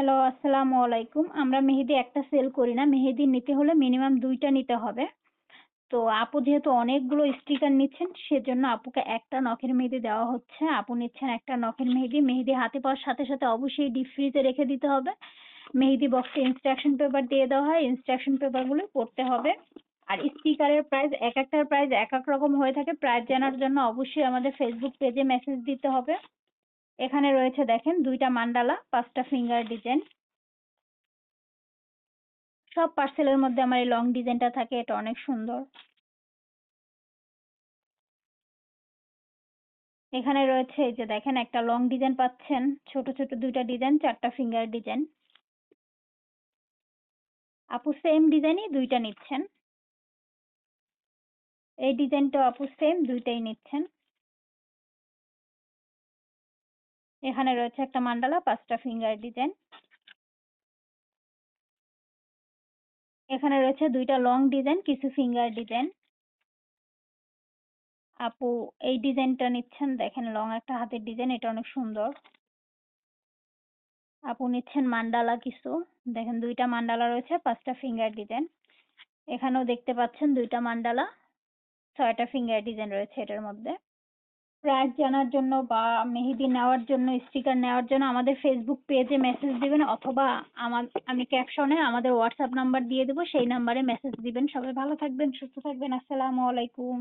Hello আসসালামু আলাইকুম। আমরা মেহেদি একটা সেল করি না। মেহেদি নিতে হলে মিনিমাম দুইটা নিতে হবে। তো আপু যেহেতু অনেকগুলো স্টিকার নিচ্ছেন, সেজন্য আপুকে একটা নখের মেহেদি দেওয়া হচ্ছে। আপু নিচ্ছেন একটা নখের মেহেদি। মেহেদি হাতে পাওয়ার সাথে সাথে অবশ্যই ডিপ ফ্রিজে রেখে দিতে হবে। মেহেদি বক্সে ইনস্ট্রাকশন পেপার দিয়ে দেওয়া হয়। ইনস্ট্রাকশন পেপারগুলো পড়তে হবে। আর স্টিকারের প্রাইস এক একটার প্রাইস এক এক রকম হয়ে থাকে। প্রাইস জানার জন্য অবশ্যই আমাদের ফেসবুক পেজে মেসেজ দিতে হবে। এখানে রয়েছে দেখেন দুইটা মান্ডালা, পাঁচটা ফিঙ্গার ডিজাইন সব পার্সেলের মধ্যে আমার এই লং ডিজাইনটা থাকে, এটা অনেক সুন্দর। এখানে রয়েছে এই যে দেখেন একটা লং ডিজাইন পাচ্ছেন, ছোট ছোট দুইটা ডিজাইন চারটা ফিঙ্গার ডিজাইন আপু সেম ডিজাইনই দুইটা নিচ্ছেন। এই ডিজাইনটা আপু সেম দুইটাই নিচ্ছেন। এখানে রয়েছে একটা মান্ডালা পাঁচটা ফিঙ্গার ডিজাইন এখানে রয়েছে দুইটা লং ডিজাইন কিছু ফিঙ্গার ডিজাইন আপু, এই ডিজাইনটা নিচ্ছেন, দেখেন লং একটা হাতের ডিজাইন এটা অনেক সুন্দর। আপু নিচ্ছেন মান্ডালা কিছু, দেখেন দুইটা মান্ডালা রয়েছে, পাঁচটা ফিঙ্গার ডিজাইন এখানেও দেখতে পাচ্ছেন দুইটা মান্ডালা ছয়টা ফিঙ্গার ডিজাইন রয়েছে এটার মধ্যে। প্রাইস জানার জন্য বা মেহেদি নেওয়ার জন্য স্টিকার নেওয়ার জন্য আমাদের ফেসবুক পেজে মেসেজ দিবেন অথবা আমার, আমি ক্যাপশনে আমাদের হোয়াটসঅ্যাপ নাম্বার দিয়ে দেবো, সেই নাম্বারে মেসেজ দিবেন। সবাই ভালো থাকবেন, সুস্থ থাকবেন। আসসালামু আলাইকুম।